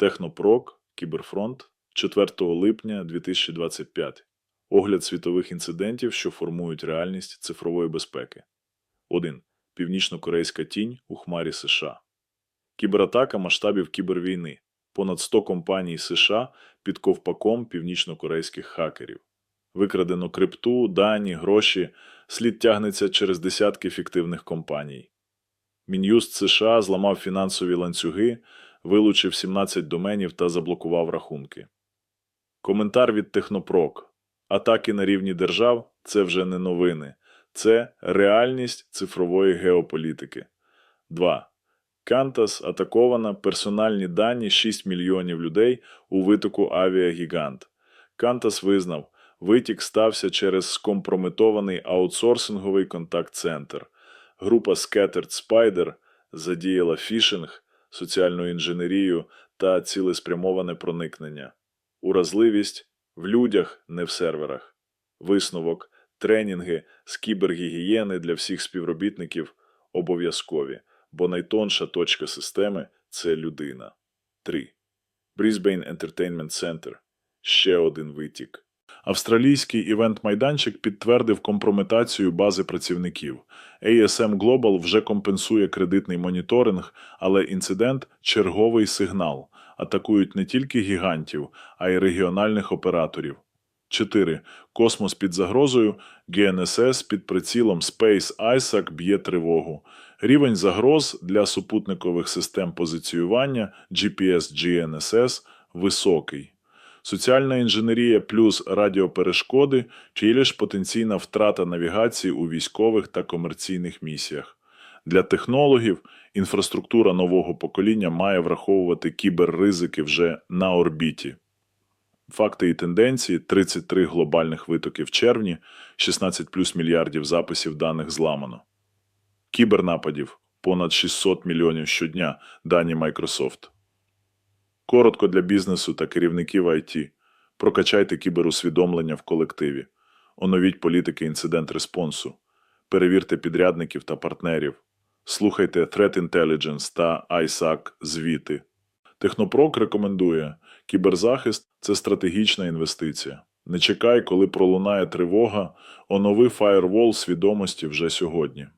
Технопрок, Кіберфронт, 4 липня 2025. Огляд світових інцидентів, що формують реальність цифрової безпеки. 1. Північно-корейська тінь у хмарі США. Кібератака масштабів кібервійни. Понад 100 компаній США під ковпаком північно-корейських хакерів. Викрадено крипту, дані, гроші. Слід тягнеться через десятки фіктивних компаній. Мін'юст США зламав фінансові ланцюги, вилучив 17 доменів та заблокував рахунки. Коментар від Технопрок. Атаки на рівні держав це вже не новини, це реальність цифрової геополітики. 2. Кантас атакована персональні дані 6 мільйонів людей у витоку авіагігант. Кантас визнав, витік стався через скомпрометований аутсорсинговий контакт-центр. Група Scattered Spider задіяла фішинг, соціальну інженерію та цілеспрямоване проникнення. Уразливість в людях, не в серверах. Висновок, тренінги з кібергігієни для всіх співробітників обов'язкові, бо найтонша точка системи це людина. 3. Brisbane Entertainment Center. Ще один витік. Австралійський івент-майданчик підтвердив компрометацію бази працівників. ASM Global вже компенсує кредитний моніторинг, але інцидент черговий сигнал. Атакують не тільки гігантів, а й регіональних операторів. 4. Космос під загрозою. GNSS під прицілом Space ISAC б'є тривогу. Рівень загроз для супутникових систем позиціювання GPS GNSS високий. Соціальна інженерія плюс радіоперешкоди чи лише потенційна втрата навігації у військових та комерційних місіях. Для технологів інфраструктура нового покоління має враховувати кіберризики вже на орбіті. Факти і тенденції 33 глобальних витоки в червні, 16 плюс мільярдів записів даних зламано. Кібернападів понад 600 мільйонів щодня, дані Microsoft. Коротко для бізнесу та керівників IT. Прокачайте кіберусвідомлення в колективі. Оновіть політики інцидент-респонсу. Перевірте підрядників та партнерів. Слухайте Threat Intelligence та ISAC звіти. Технопрок рекомендує кіберзахист це стратегічна інвестиція. Не чекай, коли пролунає тривога, онови фаєрвол свідомості вже сьогодні.